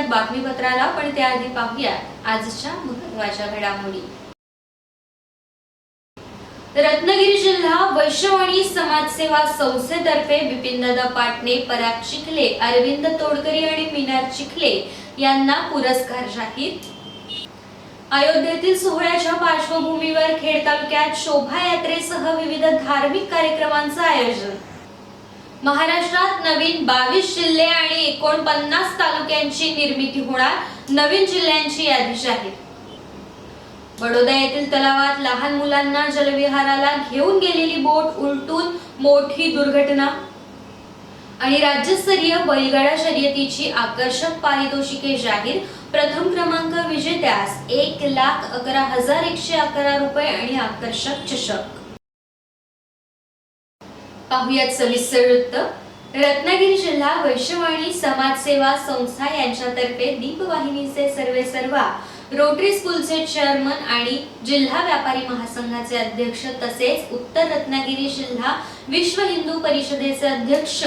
पाहत बातमीपत्राला पण त्याआधी पाहूया आजच्या महत्त्वाच्या घडामोडी. रत्नागिरी जिल्हा वैश्यवाणी समाजसेवा संस्थेतर्फे बिपिनदादा पाटणे पराग चिखले अरविंद तोडकरी आणि मीनार चिखले यांना पुरस्कार जाहीर. अयोध्येतील सोहळ्याच्या पार्श्वभूमीवर खेड तालुक्यात शोभायात्रेसह विविध धार्मिक कार्यक्रमांचं आयोजन. महाराष्ट्रात नवीन बावीस जिल्हे आणि एकोणपन्नास तालुक्यांची निर्मिती होणार नवीन जिल्ह्यांची यादी जाहीर. बडोदा येथील तलावात लहान मुलांना जलविहाराला घेऊन गेलेली बोट उलटून मोठी दुर्घटना. आणि राज्यस्तरीय बैलगाडा शर्यतीची आकर्षक पारितोषिके जाहीर. प्रथम क्रमांक विजेत्यास एक लाख अकरा हजार एकशे अकरा रुपये आणि आकर्षक चषक. पाहुयात सविस्तर वृत्त. रत्नागिरी जिल्हा वैश्यवाणी समाजसेवा संस्था यांच्यातर्फे दीपवाहिनीचे सर्वे सर्वा रोटरी स्कूलचे चेअरमन आणि जिल्हा व्यापारी महासंघाचे अध्यक्ष तसेच उत्तर रत्नागिरी जिल्हा विश्व हिंदू परिषदेचे अध्यक्ष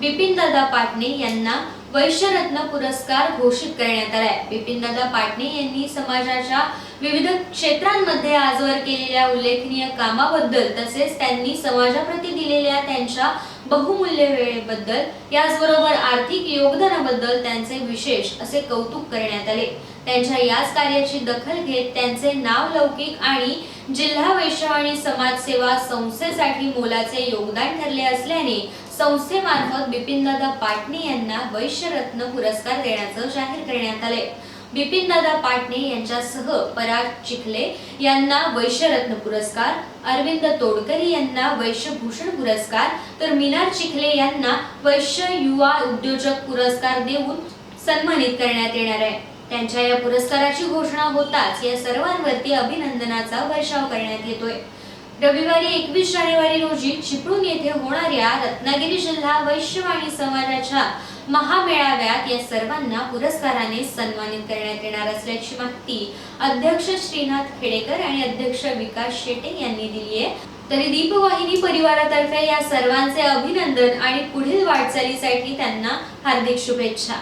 बिपिन दादा पाटणे यांना वैश्यरत्न पुरस्कार घोषित करण्यात आलाय. बिपिनदादा पाटणे यांनी समाजाच्या विविध क्षेत्रांमध्ये आजवर केलेल्या उल्लेखनीय कामाबद्दल तसेच त्यांनी समाजाप्रती दिलेल्या त्यांच्या बहुमूल्य वेळेबद्दल याचबरोबर आर्थिक योगदानाबद्दल त्यांचे विशेष असे कौतुक करण्यात आले. त्यांच्या याच कार्याची दखल घेत त्यांचे नाव लौकिक आणि जिल्हा वैश्यवाणी समाजसेवा संस्थेसाठी मोलाचे योगदान ठरले असल्याने संस्थेमार्फत बिपिनदादा पाटणे यांना वैश्यरत्न पुरस्कार देण्याचं जाहीर करण्यात आले बिपिनदादा पाटणे यांच्यासह पराग चिखले यांना वैश्यरत्न पुरस्कार अरविंद तोडकरी यांना वैश्यभूषण पुरस्कार तर मीनार चिखले यांना वैश्य युवा उद्योजक पुरस्कार देऊन सन्मानित करण्यात येणार आहे. त्यांच्या या पुरस्काराची घोषणा होताच या सर्वांवरती अभिनंदनाचा वर्षाव करण्यात येतोय. रविवारी एकवीस जानेवारी रोजी चिपळूण येथे होणाऱ्या रत्नागिरी जिल्हा वैश्यवाणी समाजाच्या महामेळाव्यात या सर्वांना पुरस्काराने सन्मानित करण्यात येणार असल्याची माहिती अध्यक्ष श्रीनाथ खेडेकर आणि अध्यक्ष विकास शेटे यांनी दिली आहे. तरी दीपवाहिनी परिवारातर्फे या सर्वांचे अभिनंदन आणि पुढील वाटचालीसाठी त्यांना हार्दिक शुभेच्छा.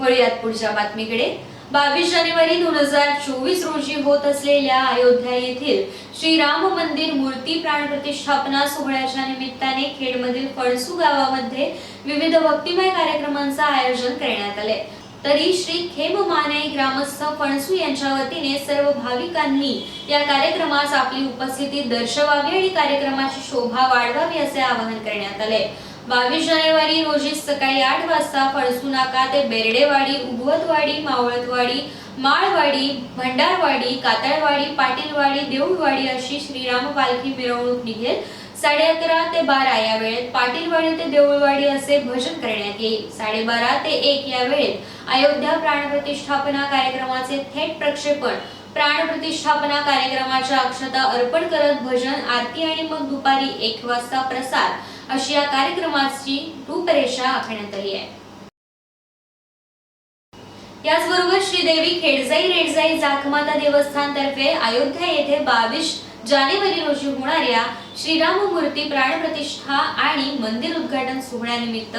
वळूयात पुढच्या बातमीकडे. बावीस जानेवारी दोन हजार चोवीस रोजी होत असलेल्या अयोध्या येथील श्रीराम मंदिर मूर्ती प्राण प्रतिष्ठापना सोहळ्याच्या निमित्ताने खेडमधील फणसू गावामध्ये विविध भक्तिमय कार्यक्रमांचं आयोजन करण्यात आले. तरी श्री खेम माने ग्रामस्थ फणसू यांच्या वतीने सर्व भाविकांनी या कार्यक्रमास आपली उपस्थिती दर्शवावी आणि कार्यक्रमाची शोभा वाढवावी असे आवाहन करण्यात आले. बावीस जानेवारी रोजी सकाळी आठ वाजता फळसू नाका ते बेर्डेवाडी उगवतवाडी मावळतवाडी माळवाडी भंडारवाडी कातळवाडी पाटीलवाडी देऊळवाडी अशी श्रीराम पालखी मिरवणूक निघेल. साडे अकरा ते बारा या वेळेत पाटीलवाडी ते देऊळवाडी असे भजन करण्यात येईल. साडेबारा ते एक या वेळेत अयोध्या प्राणप्रतिष्ठापना कार्यक्रमाचे थेट प्रक्षेपण प्राण प्रतिष्ठापना कार्यक्रमाच्या अक्षता अर्पण करत भजन आरती आणि मग दुपारी एक वाजता प्रसार अशी या कार्यक्रमाची रूपरेषा आखण्यात आली आहे. याचबरोबर श्रीदेवी खेडजाई रेडजाई जाखमाता देवस्थान तर्फे अयोध्या येथे बावीस जानेवारी रोजी होणाऱ्या श्रीराम मूर्ती प्राण प्रतिष्ठा आणि मंदिर उद्घाटन सोहळ्यानिमित्त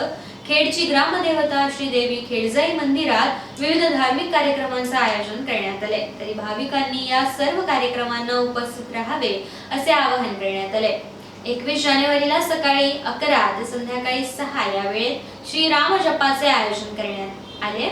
खेडची ग्रामदेवता श्रीदेवी खेडजाई मंदिरात विविध धार्मिक कार्यक्रमांचं आयोजन करण्यात आले. तरी भाविकांनी या सर्व कार्यक्रमांना उपस्थित राहावे असे आवाहन करण्यात आले. एकवीस जानेवारीला सकाळी अकरा ते संध्याकाळी सहा या वेळेत श्री राम जपाचे आयोजन करण्यात आले.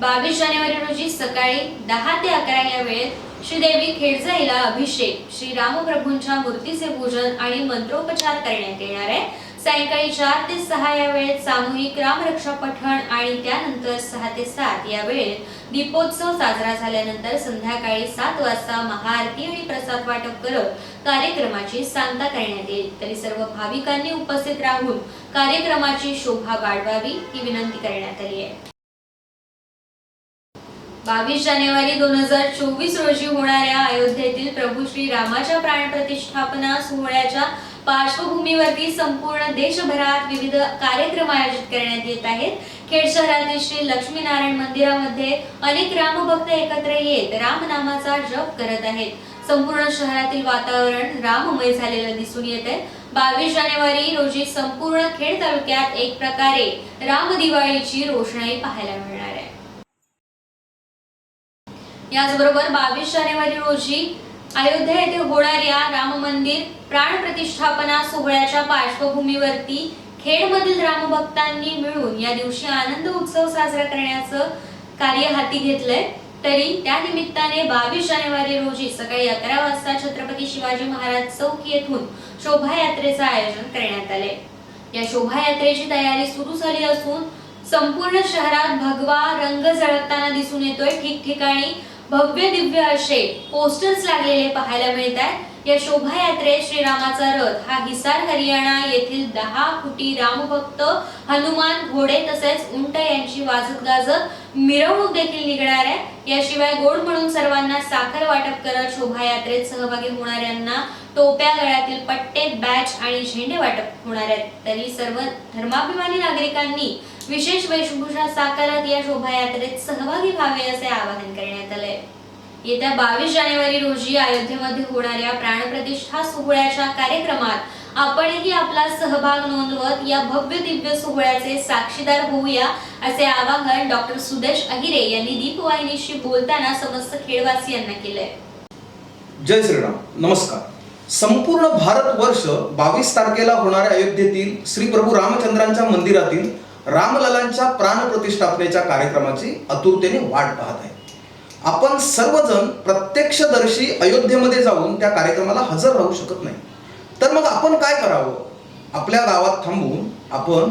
बावीस जानेवारी रोजी सकाळी दहा ते अकरा या वेळेत श्रीदेवी खेडजाईला अभिषेक श्री रामप्रभूंच्या मूर्तीचे पूजन आणि मंत्रोपचार करण्यात येणार आहे. सायंकाळी चार ते सहा या वेळेत सामूहिक रामरक्षा पठण आणि त्यानंतर सहा ते सात या वेळेत दीपोत्सव साजरा झाल्यानंतर संध्याकाळी सात वाजता महाआरती आणि प्रसाद वाटप करत कार्यक्रमाची सांगता करण्यात येईल. तरी सर्व भाविकांनी उपस्थित राहून कार्यक्रमाची शोभा वाढवावी ही विनंती करण्यात आली आहे. बावीस जानेवारी दोन हजार चोवीस रोजी होणाऱ्या अयोध्येतील प्रभू श्री रामाच्या प्राण प्रतिष्ठापना सोहळ्याच्या पार्श्वभूमीवरती संपूर्ण देशभरात विविध कार्यक्रम आयोजित करण्यात येत आहेत. खेड शहरातील श्री लक्ष्मीनारायण मंदिरामध्ये अनेक रामभक्त एकत्र येत रामनामाचा जप करत आहेत. संपूर्ण शहरातील वातावरण राममय झालेलं दिसून येत आहे बावीस जानेवारी रोजी संपूर्ण खेड तालुक्यात एक प्रकारे राम दिवाळीची रोषणाई पाहायला मिळणार आहे. याचबरोबर बावीस जानेवारी रोजी अयोध्या येथे होणाऱ्या राम मंदिर प्राण प्रतिष्ठापना सोहळ्याच्या पार्श्वभूमीवरती खेडमधील रामभक्तांनी मिळून या दिवशी आनंद उत्सव साजरा करण्याचं कार्य हाती घेतलंय. तरी त्या निमित्ताने बावीस जानेवारी रोजी सकाळी अकरा वाजता छत्रपती शिवाजी महाराज चौक येथून शोभायात्रेचं आयोजन करण्यात आले या शोभायात्रेची तयारी सुरू झाली असून संपूर्ण शहरात भगवा रंग झळकताना दिसून येतोय. ठिकठिकाणी भव्य दिव्य असे पोस्टर्स लागलेले पाहायला मिळत आहेत या शोभायात्रेत श्रीरामाचा रथ हा हिसार हरियाणा येथील दहा फुटी रामभक्त हनुमान घोडे तसेच उंट यांची वाजत गाजत मिरवणूक देखील निघणार आहे. याशिवाय गोड म्हणून सर्वांना साखर वाटप करत शोभायात्रेत सहभागी होणाऱ्यांना टोप्या गळ्यातील पट्टे बॅच आणि झेंडे वाटप होणार आहेत. तरी सर्व धर्माभिमानी नागरिकांनी विशेष वेशभूषा साकारत या शोभायात्रेत सहभागी व्हावे असे आवाहन करण्यात आले येत्या बावीस जानेवारी रोजी अयोध्येमध्ये होणाऱ्या प्राणप्रतिष्ठा सोहळ्याच्या कार्यक्रमात आपणही आपला सहभाग नोंदवत या भव्य दिव्य सोहळ्याचे साक्षीदार होऊया असे आवाहन डॉक्टर सुदेश अहिरे यांनी दीपवाहिनीशी बोलताना समस्त खेडवासियांना केलंय. जय श्रीराम. नमस्कार. संपूर्ण भारतवर्ष बावीस तारखेला होणाऱ्या अयोध्येतील श्री प्रभू रामचंद्रांच्या मंदिरातील रामललांच्या प्राण प्रतिष्ठापनेच्या कार्यक्रमाची आतुरतेने वाट पाहत आहे. आपण सर्वजण प्रत्यक्षदर्शी अयोध्येमध्ये जाऊन त्या कार्यक्रमाला हजर राहू शकत नाही. तर मग आपण काय करावं? आपल्या गावात थांबून आपण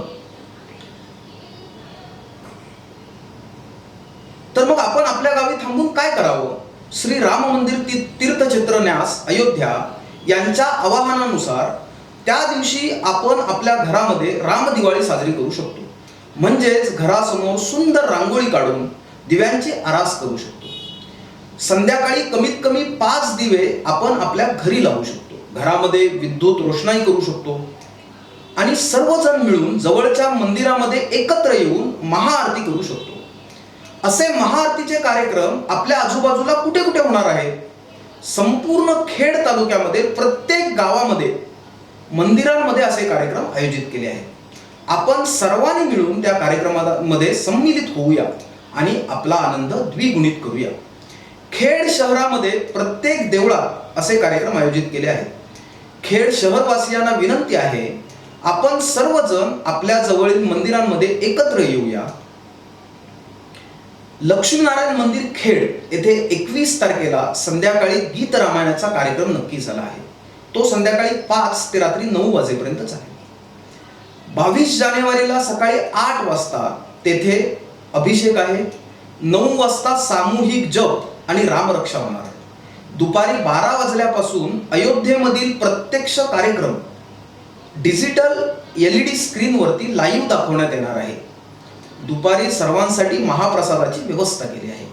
तर मग आपण आपल्या गावी थांबून काय करावं? श्री राम मंदिर ती तीर्थचित्र न्यास अयोध्या यांच्या आवाहनानुसार त्या दिवशी आपण आपल्या घरामध्ये राम दिवाळी साजरी करू शकतो. म्हणजेच घरासमोर सुंदर रांगोळी काढून दिव्यांची आरास करू शकतो. संध्याकाळी कमीत कमी पाच दिवे आपण आपल्या घरी लावू शकतो. घरामध्ये विद्युत रोषणाई करू शकतो. आणि सर्वजण मिळून जवळच्या मंदिरामध्ये एकत्र येऊन महाआरती करू शकतो. असे महाआरतीचे कार्यक्रम आपल्या आजूबाजूला कुठे कुठे होणार आहे संपूर्ण खेड तालुक्यामध्ये प्रत्येक गावामध्ये मंदिरांमध्ये असे कार्यक्रम आयोजित केले आहेत. आपण सर्वांनी मिळून त्या कार्यक्रमामध्ये सम्मिलित होऊया आणि आपला आनंद द्विगुणित करूया. खेड शहरामध्ये प्रत्येक देवळात असे कार्यक्रम आयोजित केले आहेत. खेड शहरवासियांना विनंती आहे आपण सर्वजण आपल्या जवळील मंदिरांमध्ये एकत्र येऊया. लक्ष्मीनारायण मंदिर खेड येथे एकवीस तारखेला संध्याकाळी गीत रामायणाचा कार्यक्रम नक्की झाला आहे. तो संध्याकाळी पाच ते रात्री नऊ वाजेपर्यंत आहे. बावीस जानेवारीला सकाळी आठ वाजता तेथे अभिषेक आहे. नऊ वाजता सामूहिक जप आणि रामरक्षा होणार. आहे दुपारी बारा वाजल्यापासून अयोध्येमधील प्रत्यक्ष कार्यक्रम डिजिटल एल ई डी स्क्रीनवरती लाईव्ह दाखवण्यात येणार आहे. दुपारी सर्वांसाठी महाप्रसादाची व्यवस्था केली आहे.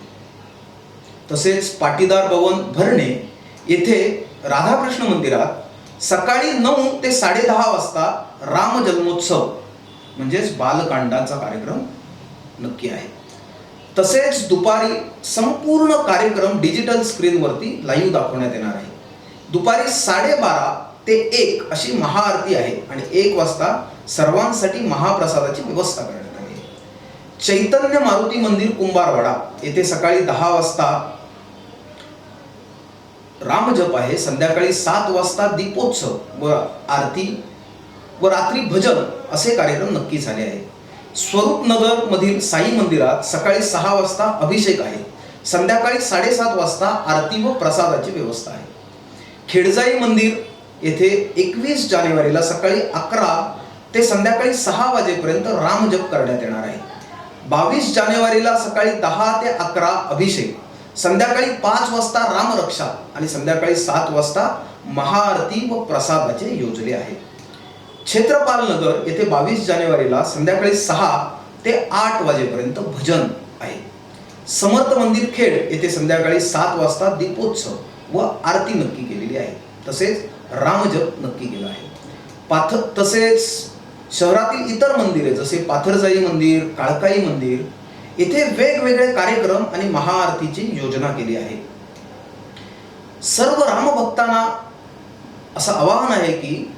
तसेच पाटीदार भवन भरणे येथे राधाकृष्ण मंदिरात सकाळी नऊ ते साडेदहा वाजता राम जन्मोत्सव म्हणजेच बालकांडाचा कार्यक्रम नक्की आहे. तसेच दुपारी संपूर्ण कार्यक्रम डिजिटल स्क्रीनवरती लाईव्ह दाखवण्यात येणार आहे. दुपारी साडेबारा ते एक अशी महाआरती आहे आणि एक वाजता सर्वांसाठी महाप्रसादाची व्यवस्था करण्यात आली आहे. चैतन्य मारुती मंदिर कुंभारवाडा येथे सकाळी दहा वाजता रामजप आहे संध्याकाळी सात वाजता दीपोत्सव व आरती व रात्री भजन असे कार्यक्रम नक्की झाले आहे स्वरूपनगर मधील साई मंदिरात सकाळी सहा वाजता अभिषेक आहे. संध्याकाळी साडेसात वाजता आरती व प्रसादाची व्यवस्था आहे. खेडजाई मंदिर येथे एकवीस जानेवारीला सकाळी अकरा ते संध्याकाळी सहा वाजेपर्यंत रामजप करण्यात येणार आहे. बावीस जानेवारीला सकाळी दहा ते अकरा अभिषेक संध्याकाळी पाच वाजता रामरक्षा आणि संध्याकाळी सात वाजता महाआरती व प्रसादाचे योजले आहे. क्षेत्रपाल नगर येथे बावीस जानेवारीला संध्याकाळी सहा ते आठ वाजेपर्यंत भजन आहे. समर्थ मंदिर खेड येथे संध्याकाळी सात वाजता दीपोत्सव व आरती नक्की केलेली आहे. तसेच रामजप नक्की केला आहे. पाथ तसेच शहरातील इतर मंदिरे जसे पाथरजाई मंदिर काळकाई मंदिर येथे वेगवेगळे कार्यक्रम आणि महाआरतीची योजना केली आहे. सर्व रामभक्तांना असं आवाहन आहे की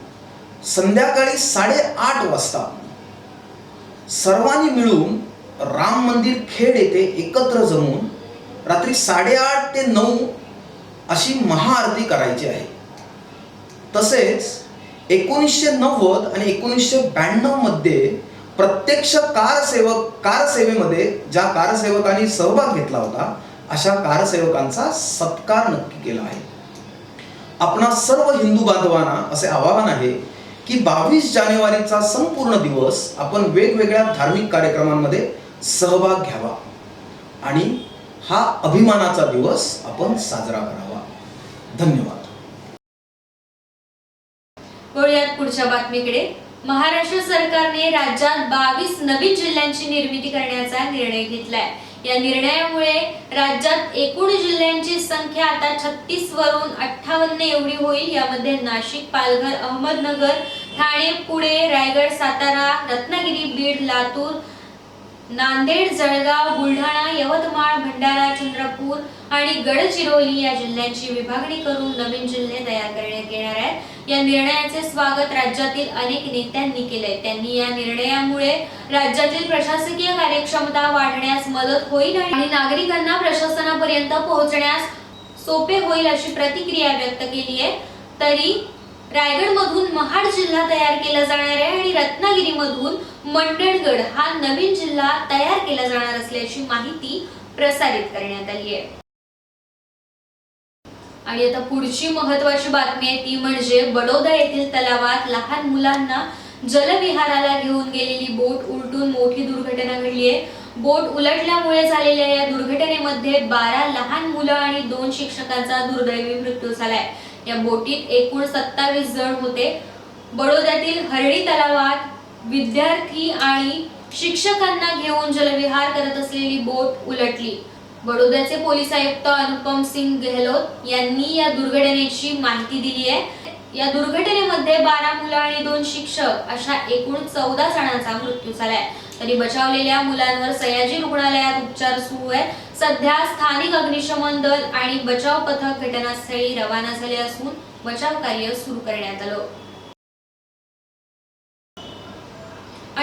संध्याकाळी साडेआठ वाजता सर्वांनी मिळून राम मंदिर खेड येथे एकत्र जमून रात्री साडेआठ ते नऊ अशी महाआरती करायची आहे. तसेच एकोणीसशे नव्वद आणि एकोणीसशे ब्याण्णवमध्ये प्रत्यक्ष कारसेवक कारसेवेमध्ये ज्या कारसेवकांनी सहभाग घेतला होता अशा कारसेवकांचा सत्कार नक्की केला आहे. आपणा सर्व हिंदू बांधवांना असे आवाहन आहे की बावीस जानेवारीचा संपूर्ण दिवस आपण वेगवेगळ्या धार्मिक कार्यक्रमांमध्ये सहभाग घ्यावा. आणि हा अभिमानाचा दिवस आपण साजरा करावा. धन्यवाद. वळूयात पुढच्या बातमीकडे. महाराष्ट्र सरकारने राज्यात बावीस नवीन जिल्ह्यांची निर्मिती करण्याचा निर्णय घेतलाय. या निर्णयामुळे राज्यात एकूण जिल्ह्यांची संख्या आता छत्तीस वरून अठ्ठावन्न एवढी होईल. यामध्ये नाशिक पालघर अहमदनगर ठाणे पुणे रायगड सातारा रत्नागिरी बीड लातूर नांदेड जळगाव बुलढाणा यवतमाळ भंडारा चंद्रपूर आणि गडचिरोली या जिल्ह्यांची विभागणी करून नवीन जिल्हे तयार करण्यात येणार आहेत. या निर्णयाचे स्वागत राज्यातील अनेक नेत्यांनी केले त्यांनी या निर्णयामुळे राज्यातील प्रशासकीय कार्यक्षमता वाढण्यास मदत होईल आणि नागरिकांना प्रशासनापर्यंत पोहोचण्यास सोपे होईल अशी प्रतिक्रिया व्यक्त केली आहे. तरी रायगड मधून महाड जिल्हा तयार केला जाणार आहे आणि रत्नागिरीमधून मंडणगड हा नवीन जिल्हा तयार केला जाणार असल्याची माहिती प्रसारित करण्यात आली आहे. आणि आता पुढची महत्वाची बातमी आहे ती म्हणजे बडोदा येथील तलावात लहान मुलांना जलविहाराला घेऊन गेलेली बोट उलटून मोठी दुर्घटना घडली आहे. बोट उलटल्यामुळे झालेल्या या दुर्घटनेमध्ये बारा लहान मुलं आणि दोन शिक्षकांचा दुर्दैवी मृत्यू झालाय. या बोटीत एकूण सत्तावीस जण होते. बडोद्यातील हरडी तलावात विद्यार्थी आणि शिक्षकांना घेऊन जलविहार करत असलेली बोट उलटली. बडोद्याचे पोलीस आयुक्त अनुपम सिंग गेहलोत यांनी या दुर्घटनेची माहिती दिली आहे. या दुर्घटनेमध्ये बारा मुलं आणि दोन शिक्षक अशा एकूण चौदा जणांचा मृत्यू झालाय. तरी बचावलेल्या मुलांवर सयाजी रुग्णालयात उपचार सुरू आहे. सध्या स्थानिक अग्निशमन दल आणि बचाव पथक घटनास्थळी रवाना झाले असून बचाव कार्य सुरू करण्यात आलं.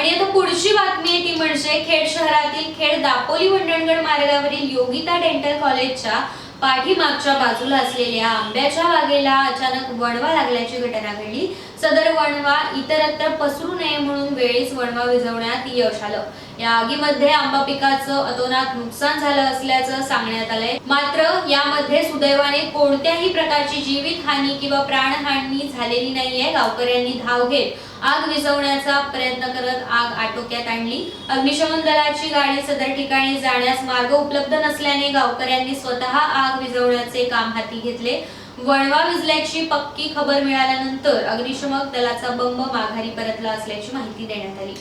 आणि आता पुढची बातमी आहे ती म्हणजे खेड शहरातील खेड दापोली मंडणगड मार्गावरील योगिता डेंटल कॉलेजच्या पाठीमागच्या बाजूला असलेल्या आंब्याच्या बागेला अचानक वणवा लागल्याची घटना घडली. सदर वणवा इतरत्र पसरू नये म्हणून वेळीच वणवा विझवण्यात यश आलं. या आगीमध्ये आंबा पिकाचं अतोनात नुकसान झालं असल्याचं सांगण्यात आलंय. मात्र यामध्ये सुदैवाने कोणत्याही प्रकारची जीवित हानी किंवा प्राणहानी झालेली नाहीये गावकऱ्यांनी धाव घेत आग विझवण्याचा प्रयत्न करत आग आटोक्यात आणली. अग्निशमन दलाची गाडी सदर ठिकाणी जाण्यास मार्ग उपलब्ध नसल्याने गावकऱ्यांनी स्वतः आग विझवण्याचे काम हाती घेतले. वळवा विजल्याची पक्की खबर मिळाल्यानंतर अग्निशमक दलाचा बंब माघारी परतला असल्याची माहिती देण्यात आली.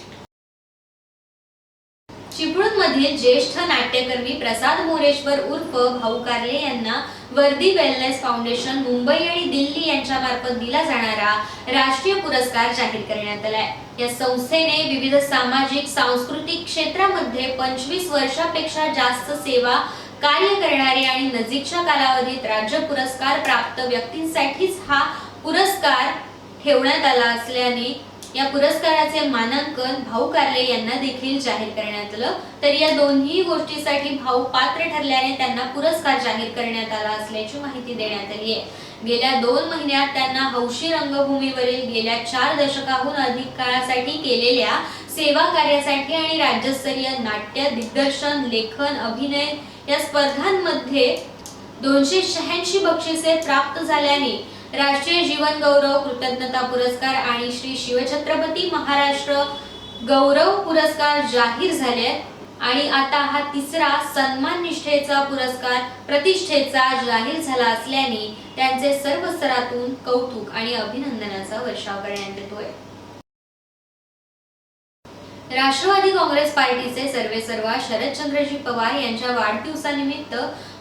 चिपळूणमधील ज्येष्ठ नाट्यकर्मी प्रसाद मोरेश्वर उर्फ भाऊ कार्ले यांना वर्दी वेलनेस फाउंडेशन मुंबई आणि दिल्ली यांच्या मार्फत दिला जाणारा राष्ट्रीय पुरस्कार जाहीर करण्यात आलाय. या संस्थेने विविध सामाजिक सांस्कृतिक क्षेत्रामध्ये पंचवीस वर्षापेक्षा जास्त सेवा कार्य करणारे आणि नजीकच्या कालावधीत राज्य पुरस्कार प्राप्त व्यक्तींसाठीच हा पुरस्कार ठेवण्यात आला असल्याने या पुरस्काराचे मानांकन भाऊ कार्ले यांना देखील जाहीर करण्यात आलं. तर या दोन्ही गोष्टीसाठी भाऊ पात्र ठरल्याने त्यांना पुरस्कार जाहीर करण्यात आला असल्याची माहिती देण्यात आली आहे. गेल्या दोन महिन्यात त्यांना हौशी रंगभूमीवरील गेल्या चार दशकाहून अधिक काळासाठी केलेल्या सेवा कार्यासाठी आणि राज्यस्तरीय नाट्य दिग्दर्शन लेखन अभिनय या स्पर्धांमध्ये दोनशे शहाऐंशी बक्षिसे प्राप्त झाल्याने राष्ट्रीय जीवन गौरव कृतज्ञता पुरस्कार आणि श्री शिवछत्रपती महाराष्ट्र गौरव पुरस्कार जाहीर झाले आहेत. आणि आता हा तिसरा सन्मान निष्ठेचा पुरस्कार प्रतिष्ठेचा जाहीर झाला असल्याने त्यांचे सर्व स्तरातून कौतुक आणि अभिनंदनाचा वर्षाव करण्यात येतोय राष्ट्रवादी काँग्रेस पार्टीचे सर्वेसर्वा शरदचंद्रजी पवार यांच्या वाढदिवसानिमित्त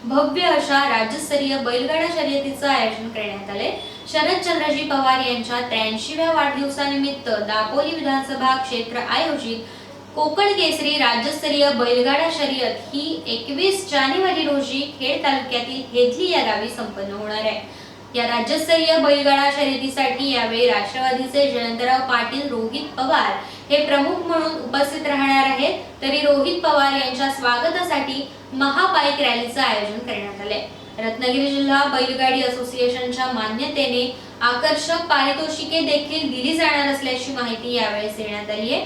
भव्य अशा राज्यस्तरीय बैलगाडा शर्यतीचं आयोजन करण्यात आले. शरदचंद्रजी पवार यांच्या त्र्याऐंशीव्या वाढदिवसानिमित्त दापोली विधानसभा क्षेत्र आयोजित कोकण केसरी राज्यस्तरीय बैलगाडा शर्यत ही एकवीस जानेवारी रोजी खेड तालुक्यातील हेदली या गावी संपन्न होणार आहे. या राज्यस्तरीय बैलगाडा शर्यतीसाठी यावेळी राष्ट्रवादीचे जयंतराव पाटील रोहित पवार हे प्रमुख म्हणून उपस्थित राहणार आहेत. तरी रोहित पवार यांच्या स्वागतासाठी महाबाईक रॅलीचं आयोजन करण्यात आलंय. रत्नागिरी जिल्हा बैलगाडी असोसिएशनच्या मान्यतेने आकर्षक पारितोषिके देखील दिली जाणार असल्याची माहिती यावेळेस देण्यात आली आहे.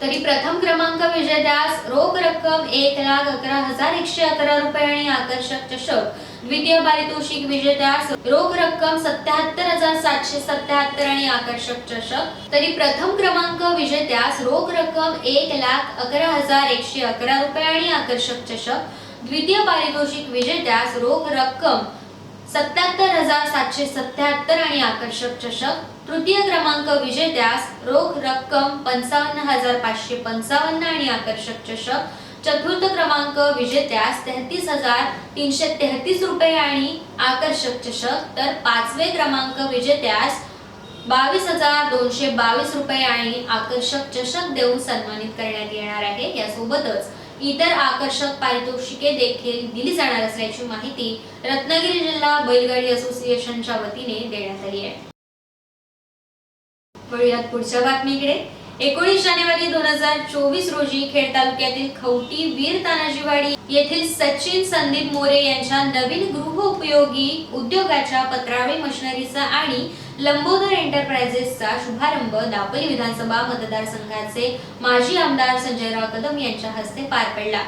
तरी प्रथम क्रमांक विजेत्यास रोख रक्कम एक लाख अकरा हजार एकशे अकरा रुपये आणि आकर्षक चषक. द्वितीय पारितोषिक विजेत्यास रोख रक्कम सत्याहत्तर हजार सातशे सत्याहत्तर आणि आकर्षक चषक. तरी प्रथम क्रमांक विजेत्यास रोख रक्कम एक लाख अकरा हजार एकशे अकरा रुपये आणि आकर्षक चषक. द्वितीय पारितोषिक विजेत्यास रोख रक्कम सत्याहत्तर हजार सातशे सत्याहत्तर आणि आकर्षक चषक. तृतीय क्रमांक विजेत्यास रोख रक्कम पंचावन्न हजार पाचशे पंचावन्न आणि आकर्षक चषक. चतुर्थ क्रमांक विजेत्यास तेहतीस हजार तीनशे तेहतीस रुपये आणि आकर्षक चषक. तर पाचवे क्रमांक विजेत्यास बावीस हजार दोनशे बावीस रुपये आणि आकर्षक चषक देऊन सन्मानित करण्यात येणार आहे. यासोबतच इतर आकर्षक पारितोषिके देखील दिली जाणार असल्याची माहिती रत्नागिरी जिल्हा बैलगाडी असोसिएशनच्या वतीने देण्यात आली आहे. वळूयात पुढच्या बातमीकडे. एकोणीस जानेवारी दोन हजार चोवीस रोजी खेड तालुक्यातील खवटी वीर तानाजीवाडी येथील सचिन संदीप मोरे यांच्या नवीन गृहोपयोगी उद्योगाच्या पत्रावे मशिनरीचा आणि लंबोदर एंटरप्राइजेसचा शुभारंभ दापोली विधानसभा मतदारसंघाचे माजी आमदार संजयराव कदम यांच्या हस्ते पार पडला.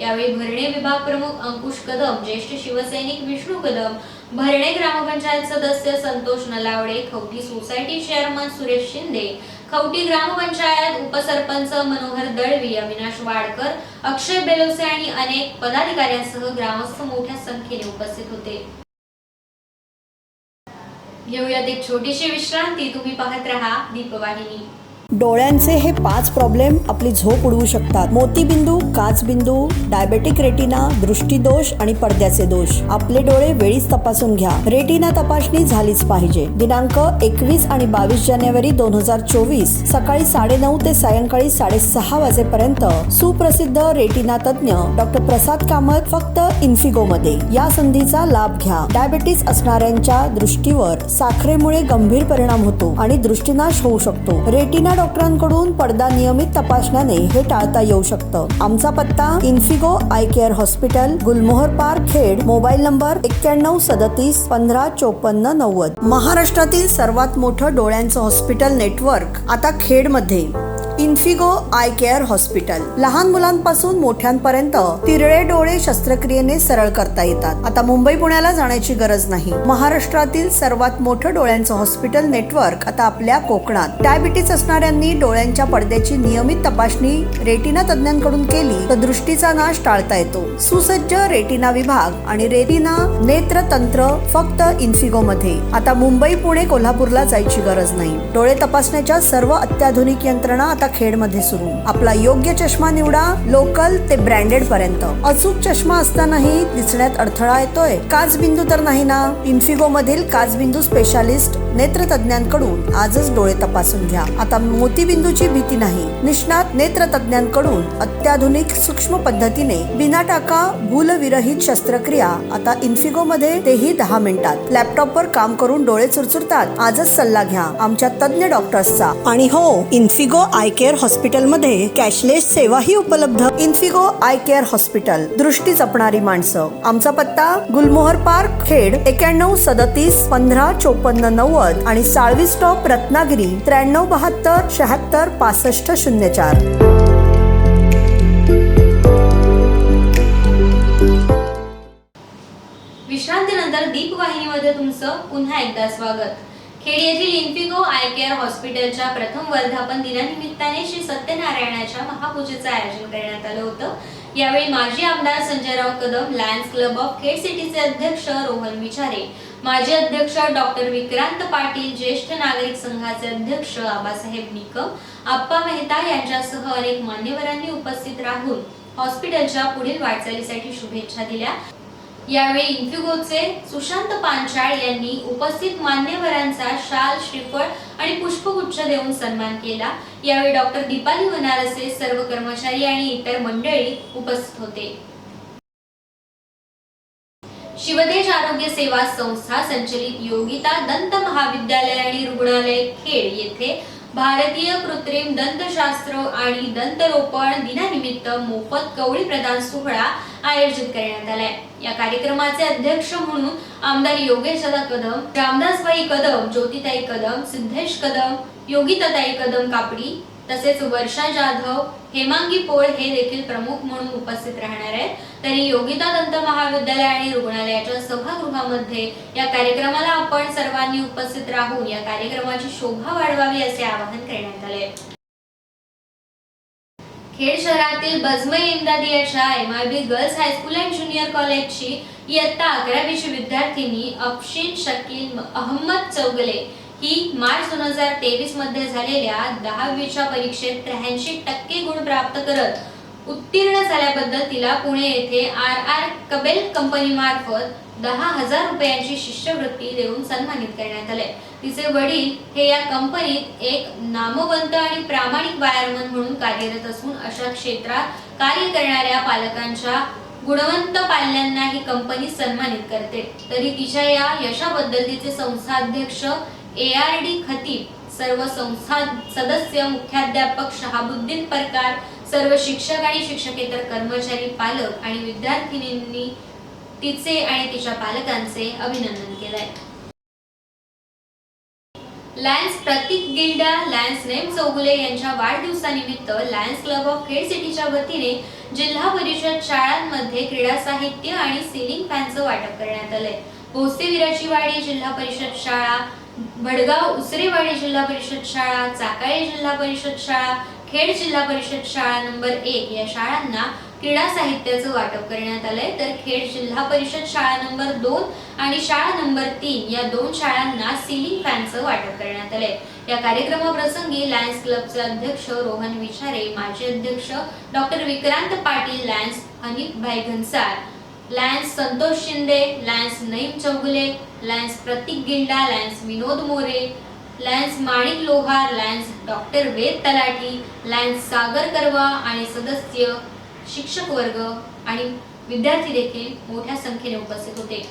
यावेळी भरणे विभाग प्रमुख अंकुश कदम ज्येष्ठ शिवसैनिक विष्णू कदम भरणे ग्रामपंचायत सदस्य संतोष नलावडे खवटी सोसायटी चेअरमन सुरेश शिंदे खवटी ग्रामपंचायत उपसरपंच मनोहर दळवी अविनाश वाडकर अक्षय बेलोसे आणि अनेक पदाधिकाऱ्यांसह ग्रामस्थ मोठ्या संख्येने उपस्थित होते. घेऊयात एक छोटीशी विश्रांती. तुम्ही पाहत राहा दीपवाहिनी. डोळ्यांचे हे पाच प्रॉब्लेम आपली झोप उडवू शकतात. मोतीबिंदू काचबिंदू डायबेटिक रेटिना दृष्टीदोष आणि पडद्याचे दोष. आपले डोळे वेळीच तपासून घ्या. रेटिना तपासणी झालीच पाहिजे. दिनांक एकवीस आणि बावीस जानेवारी दोन हजार चोवीस सकाळी साडेनऊ ते सायंकाळी साडेसहा वाजेपर्यंत सुप्रसिद्ध रेटिना तज्ज्ञ डॉक्टर प्रसाद कामत फक्त इन्फिगो मध्ये या संधीचा लाभ घ्या. डायबेटीस असणाऱ्यांच्या दृष्टीवर साखरेमुळे गंभीर परिणाम होतो आणि दृष्टीनाश होऊ शकतो. रेटिना डॉक्टरांकडून पडदा नियमित तपासण्याने हे टाळता येऊ शकतं. आमचा पत्ता Infigo eye care hospital Gulmohar park Khed. Mobile number एक्क्याण्णव सदतीस पंधरा चोपन्न नव्वद. महाराष्ट्रातील सर्वात मोठं डोळ्यांचं हॉस्पिटल नेटवर्क आता खेडमध्ये. Infigo eye care hospital. लहान मुलांपासून मोठ्यांपर्यंत तिरळे डोळे शस्त्रक्रियेने सरळ करता येतात. आता मुंबई पुण्याला जाण्याची गरज नाही. महाराष्ट्रातील सर्वात मोठं डोळ्यांचं हॉस्पिटल नेटवर्क आता आपल्या कोकणात. डायबिटीस असणाऱ्यांनी डोळ्यांच्या पडद्याची नियमित तपासणी रेटिना तज्ञांकडून केली तर दृष्टीचा नाश टाळता येतो. सुसज्ज रेटिना विभाग आणि रेटिना नेत्र तंत्र फक्त इन्फिगो मध्ये आता मुंबई पुणे कोल्हापूरला जायची गरज नाही. डोळे तपासण्याच्या सर्व अत्याधुनिक यंत्रणा आता खेडमध्ये सुरू. आपला योग्य चष्मा निवडा लोकल ते ब्रँडेड पर्यंत. अचूक चष्मा असतानाही दिसण्यात अडथळा येतोय. काचबिंदू तर नाही ना? इन्फिगो मधील काचबिंदू स्पेशालिस्ट नेत्रतज्ञांकडून आजच डोळे तपासून घ्या. आता मोतीबिंदूची भीती नाही. निष्णात नेत्रतज्ञांकडून अत्याधुनिक सूक्ष्म पद्धतीने बिना टाका भूलविरहित शस्त्रक्रिया आता इन्फिगो मध्ये तेही दहा मिनिटात. लॅपटॉपवर काम करून डोळे चुरचुरतात. आजच सल्ला घ्या. आमच्या तज्ञ डॉक्टर्सचा. आणि हो इन्फिगो आय केअर हॉस्पिटलमध्ये कॅशलेस सेवाही उपलब्ध. Infigo eye care hospital. दृष्टी जपणारी माणसं. आमचा पत्ता गुलमोहर पार्क खेड एक्याण्णव सदतीस पंधरा चोपन्न नव्वद. आणि साळवी स्टॉप रत्नागिरी त्र्याण्णव बहात्तर शहात्तर पासष्ट शून्य चार. विश्रांतीनंतर दीपवाहिनीमध्ये तुमचं पुन्हा एकदा स्वागत. खेड येथील इन्फिगो आय केअर हॉस्पिटलच्या प्रथम वर्धापन दिनानिमित्ताने श्री सत्यनारायणाच्या महापूजेचं आयोजन करण्यात आलं होतं. यावेळी माजी आमदार Sanjayrao Kadam Lions club of Khed सिटीचे अध्यक्ष रोहन विचारे माजी अध्यक्ष डॉक्टर विक्रांत पाटील ज्येष्ठ नागरिक संघाचे अध्यक्ष आबासाहेब निकम आप्पा मेहता यांच्यासह अनेक मान्यवरांनी उपस्थित राहून हॉस्पिटलच्या पुढील वाटचालीसाठी शुभेच्छा दिल्या. यावेळी इन्फिगोचे सुशांत पांचाळ यांनी उपस्थित मान्यवरांचा शाल श्रीफळ आणि पुष्पगुच्छ देऊन सन्मान केला. यावेळी डॉक्टर दीपाली वनारसे सर्व कर्मचारी आणि इतर मंडळी उपस्थित होते. शिवतेज आरोग्य सेवा संस्था संचलित योगिता दंत महाविद्यालय आणि रुग्णालय खेड येथे भारतीय कृत्रिम दंतशास्त्र आणि दंतरोपण दिनानिमित्त मोफत कवळी प्रदान सोहळा आयोजित करण्यात आलाय. या कार्यक्रमाचे अध्यक्ष म्हणून आमदार योगेश दादा कदम रामदासबाई कदम ज्योतिताई कदम सिद्धेश कदम योगिताताई कदम कापडी तसेच वर्षा जाधव हेमांगी पोळ हे देखील प्रमुख म्हणून उपस्थित राहणार आहेत. तरी योगिता दंत महाविद्यालय आणि रुग्णालयाच्या सभागृहामध्ये या कार्यक्रमाला आपण सर्वांनी उपस्थित राहून या कार्यक्रमाची शोभा वाढवावी असे आवाहन करण्यात आले. खेड शहरातील बजमई इमदादियाच्या M I B girls high school and junior कॉलेजची इयत्ता अकरावीची विद्यार्थिनी अफशीन शकील अहमद चौगले ही मार्च दोन हजार तेवीसमध्ये झालेल्या दहावीच्या परीक्षेत त्र्याऐंशी टक्के गुण प्राप्त करत उत्तीर्ण झाल्याबद्दल तिला पुणे येथे आर आर कबेल कंपनी मार्फत दहा हजार रुपयांची शिष्यवृत्ती देऊन सन्मानित करण्यात आले. तिचे वडील हे या कंपनीत एक नामवंत आणि प्रामाणिक वायरमन म्हणून कार्यरत असून अशा क्षेत्रात कार्य करणाऱ्या पालकांच्या गुणवंत पाल्यांना ही कंपनी सन्मानित करते. तरी तिच्या या यशाबद्दल तिचे संस्थाध्यक्ष ए आर डी खतीब सर्व संस्था सदस्य मुख्याध्यापक शहाबुद्दीन परकार सर्व शिक्षक आणि शिक्षकेतर कर्मचारी पालक आणि विद्यार्थिनींनी तिचे आणि तिच्या पालकांचे अभिनंदन केलंय. लायन्स प्रतीक गिल्डा लायन्स नेम चौगुले यांच्या वाढदिवसानिमित्त लायन्स क्लब ऑफ खेड सिटीच्या वतीने जिल्हा परिषद शाळांमध्ये क्रीडा साहित्य आणि सिलिंग फॅनचं वाटप करण्यात आलंय. भोसले विराचीवाडी जिल्हा परिषद शाळा भडगाव उसरेवाडी जिल्हा परिषद शाळा चाकाळी जिल्हा परिषद शाळा खेड जिल्हा परिषद शाळा नंबर एक या शाळांना क्रीडा साहित्याचं वाटप करण्यात आलंय. तर खेड जिल्हा परिषद शाळा नंबर दोन आणि शाळा नंबर तीन या दोन शाळांना सिलिंग फॅनचं वाटप करण्यात आलंय. या कार्यक्रमाप्रसंगी लायन्स क्लबचे अध्यक्ष रोहन विचारे माजी अध्यक्ष doctor Vikrant Patil Lions Hanifbhai Ghansar Lions Santosh Shinde Lions Naeem Chougule Lions Prateek Gilda Lions Vinod More Lions Manik Lohar Lions doctor Ved Talathi Lions Sagar करवा आणि सदस्य शिक्षक वर्ग आणि विद्यार्थी देखील मोठ्या संख्येने उपस्थित होते.